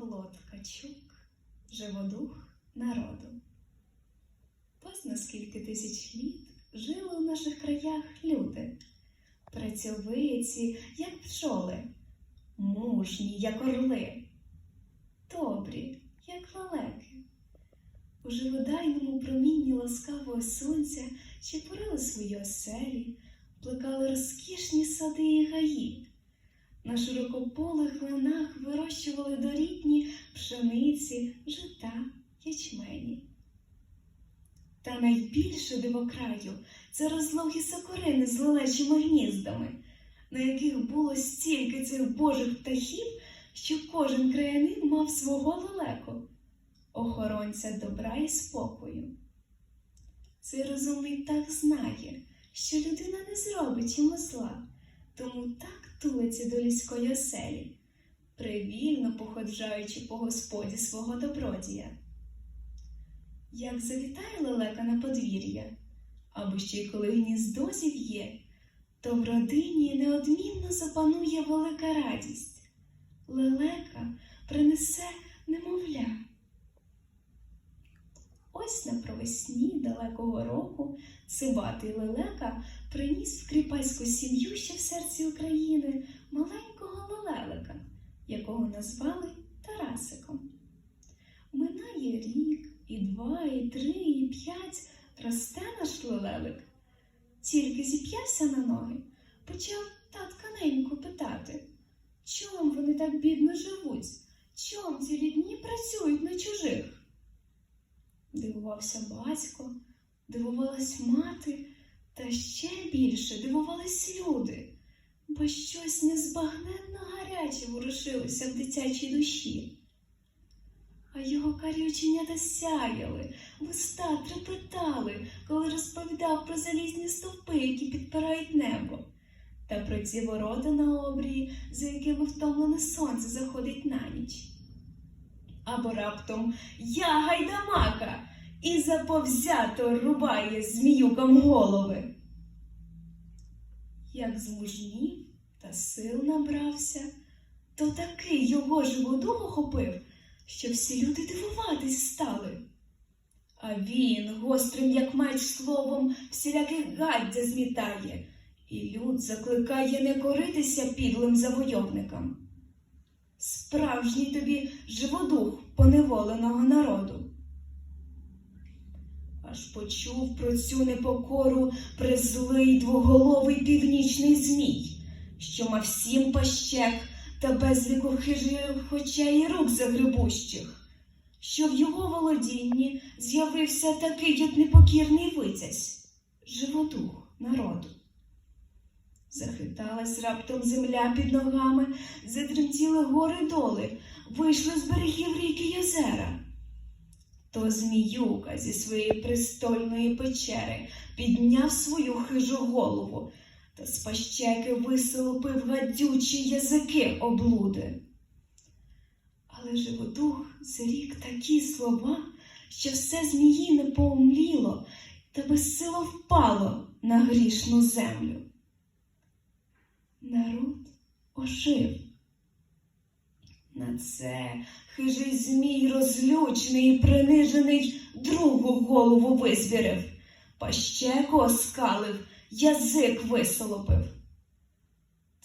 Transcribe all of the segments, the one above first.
Павло Ткачук, живодух народу. Позна скільки тисяч літ жили у наших краях люди, працьовиті, як пчоли, мужні, як орли, добрі, як лелеки. У живодайному промінні ласкавого сонця чепурили свої оселі, плекали розкішні сади і гаї. На широкополих ланах вирощували дорітні пшениці, жита, ячмені. Та найбільше диво краю це розлогі сокорини з лелечими гніздами, на яких було стільки цих божих птахів, що кожен краянин мав свого лелеку, охоронця добра і спокою. Цей розумний так знає, що людина не зробить йому зла, тому так тулиться до людської оселі, привільно походжаючи по господі свого добродія. Як завітає лелека на подвір'я, або ще й коли гніздо зів'є, то в родині неодмінно запанує велика радість. Лелека принесе немовля. Ось на провесні далекого року цибатий лелека приніс в кріпацьку сім'ю ще в серці України маленького лелелика, якого назвали Тарасиком. Минає рік, і два, і три, і п'ять росте наш лелелик. Тільки зіп'явся на ноги, почав татка неньку питати, чом вони так бідно живуть, чом цілі дні працюють на чужих. Дивувався батько, дивувалась мати, та ще більше дивувались люди, бо щось незбагненно гаряче ворушилося в дитячій душі. А його карі оченята сяяли, вуста трепетали, коли розповідав про залізні стовпи, які підпирають небо, та про ці ворота на обрії, за якими втомлене сонце заходить на ніч. Або раптом я гайдамака і заповзято рубає зміюкам голови. Як змужнів та сил набрався, то таки його живодух охопив, що всі люди дивуватись стали. А він гострим, як меч словом, всіляких гаддя змітає, і люд закликає не коритися підлим завойовникам. Справжній тобі живодух поневоленого народу. Аж почув про цю непокору призлий двоголовий північний змій, що мав сім пащек та безліку хижих очей і рук загребущих, що в його володінні з'явився такий от непокірний витязь, живодух народу. Захиталась раптом земля під ногами, затремтіли гори доли, вийшли з берегів ріки й озера. То Зміюка зі своєї престольної печери підняв свою хижу голову та з пащеки висолопив гадючі язики облуди. Але живодух зрік такі слова, що все зміїне поумліло та безсило впало на грішну землю. Народ ожив. Це хижий змій розлючений і принижений другу голову визвірив, пащеку оскалив, язик висолопив.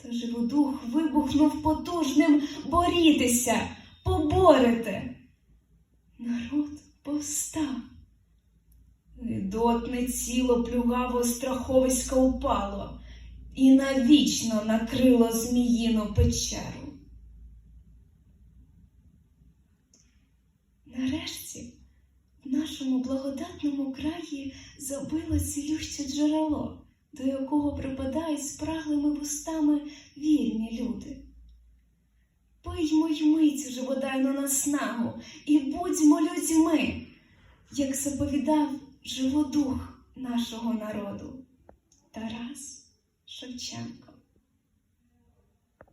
Та живодух вибухнув потужним борітися, поборете. Народ повстав. Видотне ціло плюгаво страховиська упало і навічно накрило зміїну печеру. Нарешті в нашому благодатному краї забило цілюще джерело, до якого припадають спраглими вустами вільні люди. Пиймо й ми цю живодайну наснагу і будьмо людьми, як заповідав живодух нашого народу Тарас Шевченко.